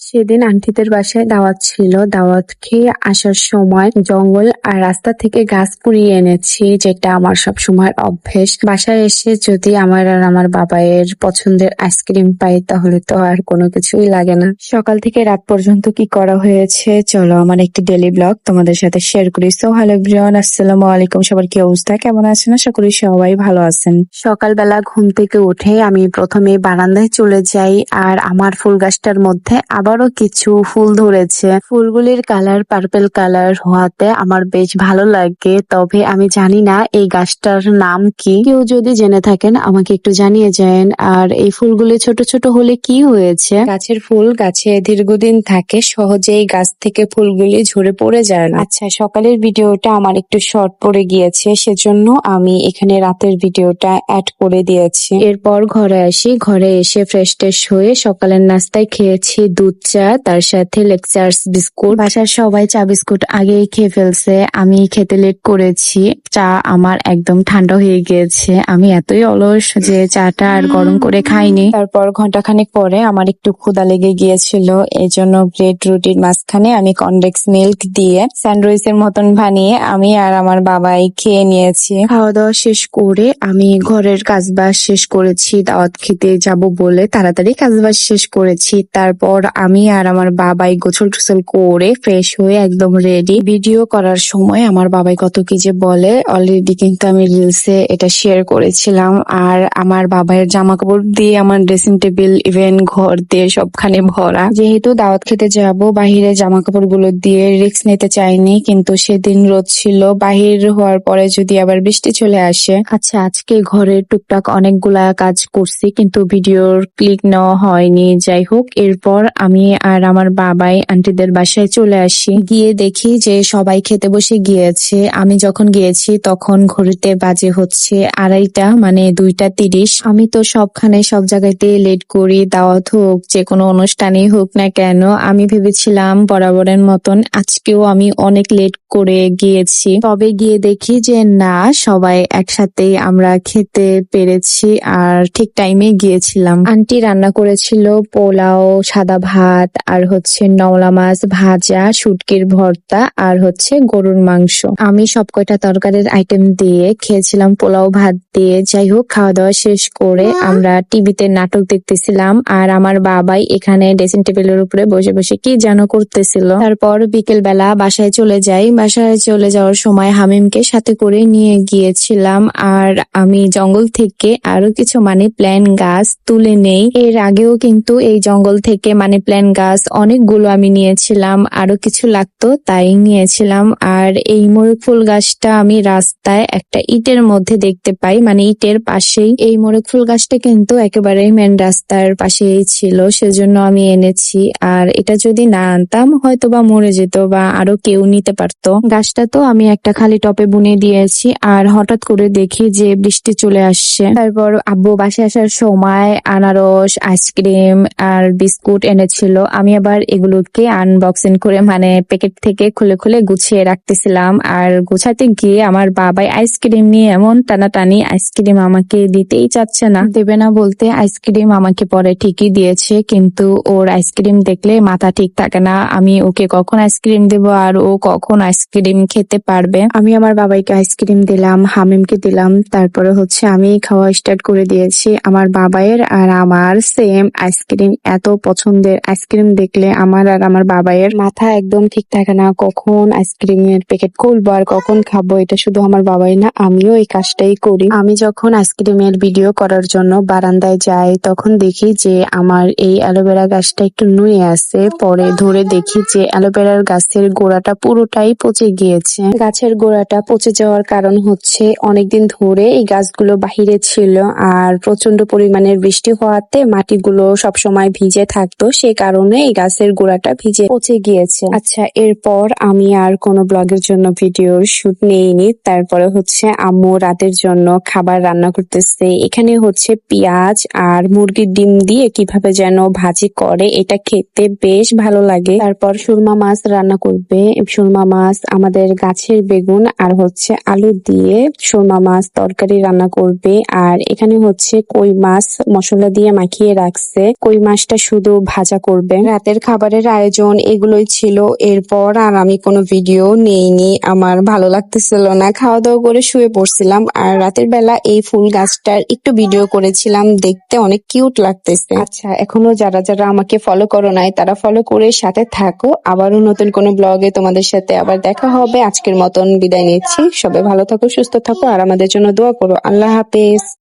সেদিন আন্টিদের বাসায় দাওয়াত ছিল। দাওয়াত খেয়ে আসার সময় জঙ্গল আর রাস্তা থেকে গাছ পুড়িয়ে এনেছি, যেটা আমার সব সময় অভ্যেস। বাসায় এসে যদি আমার আর আমার বাবাইয়ের পছন্দের আইসক্রিম পাই, তাহলে তো আর কোনো কিছুই লাগে না। সকাল থেকে রাত পর্যন্ত কি করা হয়েছে? চলো আমার একটি ডেলি ব্লগ তোমাদের সাথে শেয়ার করি। সো হ্যালো এভরিওয়ান আসসালামু আলাইকুম। সবার কি অবস্থা? কেমন আছেন? আশা করি সবাই ভালো আছেন। সকালবেলা ঘুম থেকে উঠে আমি প্রথমে বারান্দায় চলে যাই, আর আমার ফুল গাছটার মধ্যে আবারও কিছু ফুল ধরেছে। ফুলগুলির কালার পার্পেল কালার হওয়াতে আমার বেশ ভালো লাগে। তবে আমি জানি না এই গাছটার নাম কি। কেউ যদি জেনে থাকেন, আমাকে একটু জানিয়ে যান। আর এই ফুলগুলি ছোট ছোট হলে কি হয়েছে? গাছের ফুল গাছে দীর্ঘদিন থাকে সহজেই গাছ থেকে ফুলগুলি ঝরে পড়ে যায় না। আচ্ছা সকালের ভিডিওটা আমার একটু শর্ট পড়ে গিয়েছে, সেজন্য আমি এখানে রাতের ভিডিওটা অ্যাড করে দিয়েছি। এরপর ঘরে আসি, ঘরে এসে ফ্রেশ ট্রেশ হয়ে সকালের নাস্তায় খেয়েছি দুধ চা তার সাথে লেকচার্স বিস্কুট বাসার সবাই চা বিস্কুট আগেই খেয়ে ফেলছে, আমি খেতে লেট করেছি। চা আমার একদম ঠান্ডা হয়ে গিয়েছে। আমি এতই অলস যে চাটা আর গরম করে খাইনি। তারপর ঘন্টাখানেক পরে আমার একটু ক্ষুদা লেগে গিয়েছিল। এই জন্য ব্রেড রুটির মাঝখানে আমি কনডেক্স মিল্ক দিয়ে স্যান্ডউইচের মতন বানিয়ে আমি আর আমার বাবাই খেয়ে নিয়েছি। খাওয়া দাওয়া শেষ করে আমি ঘরের কাজবাজ শেষ করেছি দাওয়াত খেতে যাব বলে তাড়াতাড়ি কাজবাজ শেষ করেছি। তারপর আমি আর আমার বাবাই গোছল টোসল করে ফ্রেশ হয়ে একদম রেডি ভিডিও করার সময় আমার বাবাই কত কি যে বলে অলরেডি কিন্তু আমি রিলসে এটা শেয়ার করেছিলাম। আর আমার বাবাইয়ের জামা কাপড় দিয়ে আমার ড্রেসিং টেবিল ইভেন ঘর দিয়ে সবখানে ভরা। যেহেতু দাওয়াত খেতে যাব, বাহিরে জামা কাপড়গুলো দিয়ে রিস্ক নিতে চাইনি, কিন্তু সেদিন রোদ ছিল। বাহির হওয়ার পরে যদি আবার বৃষ্টি চলে আসে আচ্ছা আজকে ঘরের টুকটাক অনেকগুলা কাজ করছি, কিন্তু ভিডিওর ক্লিক নেওয়া হয়নি। যাই হোক, এরপর আমি আর আমার বাবাই আন্টিদের বাসায় চলে আসি। গিয়ে দেখি যে সবাই খেতে বসে গিয়েছে। আমি যখন গিয়েছি তখন ঘড়িতে বাজে হচ্ছে আড়াইটা মানে দুইটা তিরিশ। আমি তো সবখানে সব জায়গাতে লেট করি, দাওয়াত হোক, যে কোনো অনুষ্ঠানেই হোক না কেন, আমি ভেবেছিলাম বরাবরের মতন আজকেও আমি অনেক লেট করে গিয়েছি। তবে গিয়ে দেখি যে না, সবাই একসাথে আমরা খেতে পেরেছি আর ঠিক টাইমে গিয়েছিলাম। আন্টি রান্না করেছিল পোলাও, সাদা ভাত, আর হচ্ছে নওলা মাছ ভাজা, শুটকির ভর্তা, আর হচ্ছে গরুর মাংস। আমি সব কয়টা তরকারির আইটেম দিয়ে খেয়েছিলাম, পোলাও ভাত দিয়ে। যাই হোক খাওয়া দাওয়া শেষ করে আমরা টিভিতে নাটক দেখতেছিলাম আর আমার বাবাই এখানে ড্রেসিং টেবিলের উপরে বসে বসে কি যেন করতেছিল। তারপর বিকেল বেলা বাসায় চলে যাই বাসায় চলে যাওয়ার সময় হামিমকে সাথে করে নিয়ে গিয়েছিলাম। আর আমি জঙ্গল থেকে আরও কিছু মানি প্ল্যান গাছ তুলে নেই। এর আগেও কিন্তু এই জঙ্গল থেকে মানি প্ল্যান গাছ অনেকগুলো আমি নিয়েছিলাম। আরও কিছু লাগতো তাই নিয়েছিলাম। আর এই ময়ূর ফুল গাছটা আমি রাস্তায় একটা ইটের মধ্যে দেখতে পাই। মানে ইটের পাশেই এই মরক ফুল গাছটা কিন্তু একেবারে মেন রাস্তার পাশেই ছিল। সেজন্য আমি এনেছি। আর এটা যদি না আনতাম হয়তো বা মরে যেত বা আরও কেউ নিতে পারতো। গাছটা তো আমি একটা খালি টপে বুনে দিয়েছি আর হঠাৎ করে দেখি যে বৃষ্টি চলে আসছে। তারপর আব্বু বাসে আসার সময় আনারস, আইসক্রিম আর বিস্কুট এনেছিল। আমি আবার এগুলোকে আনবক্সিং করে মানে প্যাকেট থেকে খুলে খুলে গুছিয়ে রাখতেছিলাম। আর গুছাতে গিয়ে আমার বাবাই আইসক্রিম নিয়ে এমন টানাটানি, আইসক্রিম আমাকে দিতেই চাচ্ছে না। দেবে না বলতে আইসক্রিম আমাকে পরে ঠিকই দিয়েছে, কিন্তু ওর আইসক্রিম দেখলে মাথা ঠিক থাকে না। আমি ওকে কখন আইসক্রিম দেব আর ও কখন আইসক্রিম খেতে পারবে। আমি আমার বাবাইকে আইসক্রিম দিলাম, হামিমকে দিলাম, তারপরে হচ্ছে আমি খাওয়া স্টার্ট করে দিয়েছি। আমার বাবাইয়ের আর আমার সেম আইসক্রিম এত পছন্দের আইসক্রিম দেখলে আমার আর আমার বাবাইয়ের মাথা একদম ঠিক থাকে না, কখন আইসক্রিমের প্যাকেট খুলবো আর কখন খাব, এটা শুধু আমার বাবাই না, আমিও এই কাজটাই করি। আমি যখন আইসক্রিমের ভিডিও করার জন্য বারান্দায় যাই, তখন দেখি যে আমার এই অ্যালোভেরা গাছটা একটু নুয়ে আছে। পরে ধরে দেখি যে অ্যালোভেরার গাছের গোড়াটা পুরোটাই পচে গিয়েছে। গাছের গোড়াটা পচে যাওয়ার কারণ হচ্ছে অনেকদিন ধরে এই গাছগুলো বাহিরে ছিল আর প্রচণ্ড পরিমাণের বৃষ্টি হওয়াতে মাটিগুলো সবসময় ভিজে থাকতো, সে কারণে এই গাছের গোড়াটা ভিজে পচে গিয়েছে। আচ্ছা এরপর আমি আর কোনো ব্লগের জন্য ভিডিওর শুট নেইনি। তারপরে হচ্ছে আম্মু রাতের জন্য খাবার রান্না করতেছে। এখানে হচ্ছে পেঁয়াজ আর মুরগির ডিম দিয়ে কীভাবে যেন ভাজি করে, এটা খেতে বেশ ভালো লাগে। তারপর সুরমা মাছ রান্না করবে। সুরমা মাছ আমাদের গাছের বেগুন আর হচ্ছে আলু দিয়ে সুরমা মাছ তরকারি রান্না করবে। আর এখানে হচ্ছে কই মাছ মশলা দিয়ে মাখিয়ে রাখছে। কই মাছটা শুধু ভাজা করবে। রাতের খাবারের আয়োজন এগুলোই ছিল। এরপর আর আমি কোনো ভিডিও নেইনি। আমার ভালো লাগতেছিল না। খাওয়া দাওয়া করে শুয়ে পড়ছিলাম। আর রাতের বেলা এই ফুল গাছটার একটু ভিডিও করেছিলাম। দেখতে অনেক কিউট লাগতেছে। আচ্ছা এখনও যারা যারা আমাকে ফলো করো নাই, তারা ফলো করে সাথে থাকো। আবারও নতুন কোনো ব্লগে তোমাদের সাথে আবার দেখা হবে। আজকের মতন বিদায় নিচ্ছি। সবাই ভালো থাকো, সুস্থ থাকো, আর আমাদের জন্য দোয়া করো। আল্লাহ হাফেজ।